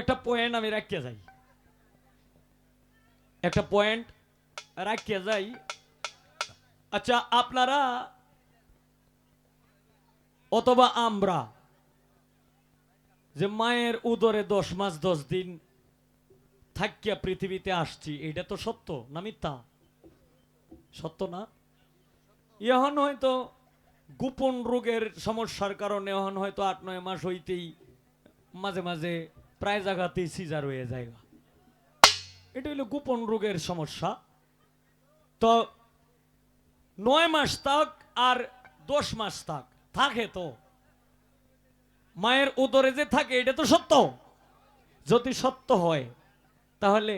একটা পয়েন্ট আমি রাখিয়া যাই। একটা পয়েন্ট রাখিয়া যাই। আচ্ছা আপনারা অথবা আমরা যে মায়ের উদরে দশ মাস দশ দিন থাকিয়া পৃথিবীতে আসছি, এটা তো সত্য না মিথ্যা? সত্য না? এখন হয়তো গোপন রোগের সমস্যার কারণে এখন হয়তো আট নয় মাস হইতেই মাঝে মাঝে প্রায় জায়গাতেই সিজার হয়ে যায় এটা হলো গোপন রোগের সমস্যা। তো নয় মাস তাক আর দশ মাস তাক, থাকে তো। মায়ের উদরে যে থাকে, এটা তো সত্য। যদি সত্য হয়, তাহলে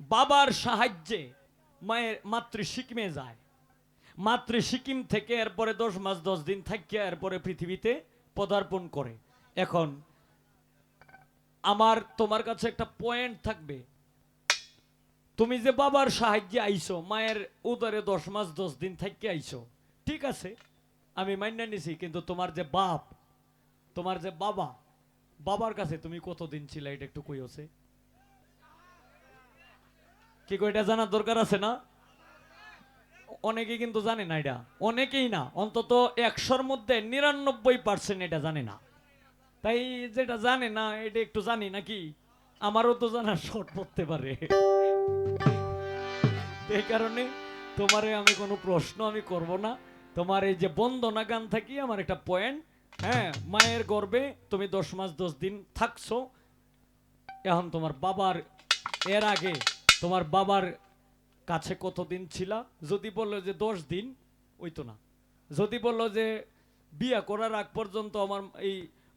বাবার সাহায্যে মায়ের মাতৃ সিকিমে যায়। মাতৃ সিকিম থেকে এরপরে দশ মাস, দশ দিন থাকিয়া এরপরে পৃথিবীতে পদার্পণ করে। এখন আমার তোমার কাছে একটা পয়েন্ট থাকবে। তুমি যে বাবার সাহায্যে আইছো, মায়ের উদরে দশ মাস দশ দিন থেকে আইছো, ঠিক আছে, আমি মান্য নিছি, কিন্তু তোমার যে বাপ, তোমার যে বাবা, বাবার কাছে তুমি কতদিন ছিলে, এটা একটু কইছে কি এটা জানার দরকার আছে না? অনেকে কিন্তু জানে না এটা, অনেকেই না, অন্তত একশোর মধ্যে নিরানব্বই পার্সেন্ট এটা জানে না। তাই যেটা জানে না, এটা একটু জানি নাকি? আমারও তো জানা শর্ট পড়তে পারে। এই কারণে তোমারে আমি কোনো প্রশ্ন আমি করব না। তোমার এই যে বন্দনা গান থাকি, আমার একটা পয়েন্ট হ্যাঁ মায়ের গর্বে তুমি দশ মাস দশ দিন থাকছো। এখন তোমার বাবার, এর আগে তোমার বাবার কাছে কতদিন ছিলা? যদি বলল যে দশ দিন, ওই তো না। যদি বলল যে বিয়া করার আগ পর্যন্ত আমার এই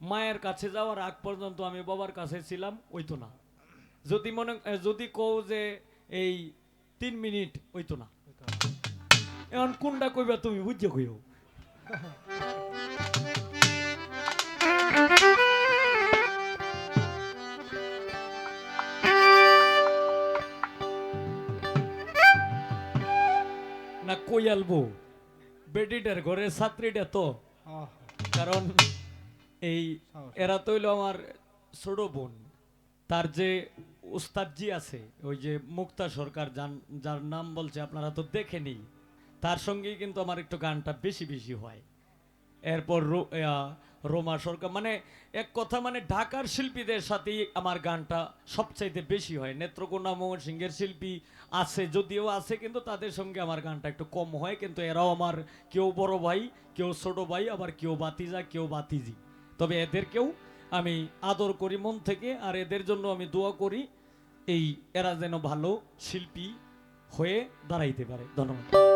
মায়ের কাছে যাওয়ার আগ পর্যন্ত আমি বাবার কাছে ছিলাম ওই তো না। যদি মনে যদি কও যে এই তিন মিনিট ওই তো না। এখন কোনটা কইবা তুমি বুঝে কইও। না কই আলবো বেডিটার ঘরের ছাত্রীটা তো। কারণ এই এরা তো হইল আমার ছোট বোন। তার যে উস্তাদজি আছে ওই যে মুক্তা সরকার যান- যার নাম বলছে আপনারা তো দেখেনি তার সঙ্গেই কিন্তু আমার একটু গানটা বেশি বেশি হয়। এরপর রোমা সরকার মানে এক কথা মানে ঢাকার শিল্পীদের সাথেই আমার গানটা সবচাইতে বেশি হয়। নেত্রকোনা মোহন সিংহের শিল্পী আছে যদিও আছে কিন্তু তাদের সঙ্গে আমার গানটা একটু কম হয় কিন্তু এরাও আমার কেউ বড় ভাই কেউ ছোট ভাই আবার কেউ বাতিজা কেউ বাতিজি তবে এদেরকেও আমি আদর করি মন থেকে, আর এদের জন্য আমি দোয়া করি এই এরা যেন ভালো শিল্পী হয়ে দাঁড়াইতে পারে। ধন্যবাদ।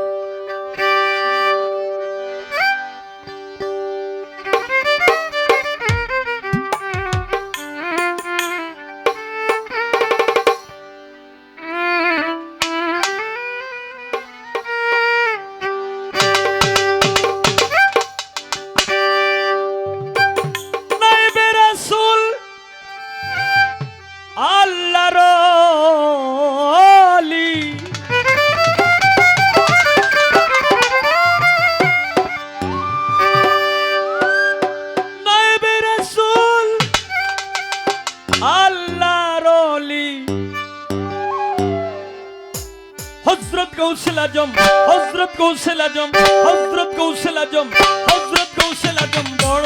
গৌসেল আজম হজরত গৌসেল আজম হজরত গৌসেল আজম হজরত কৌশল আজম বড়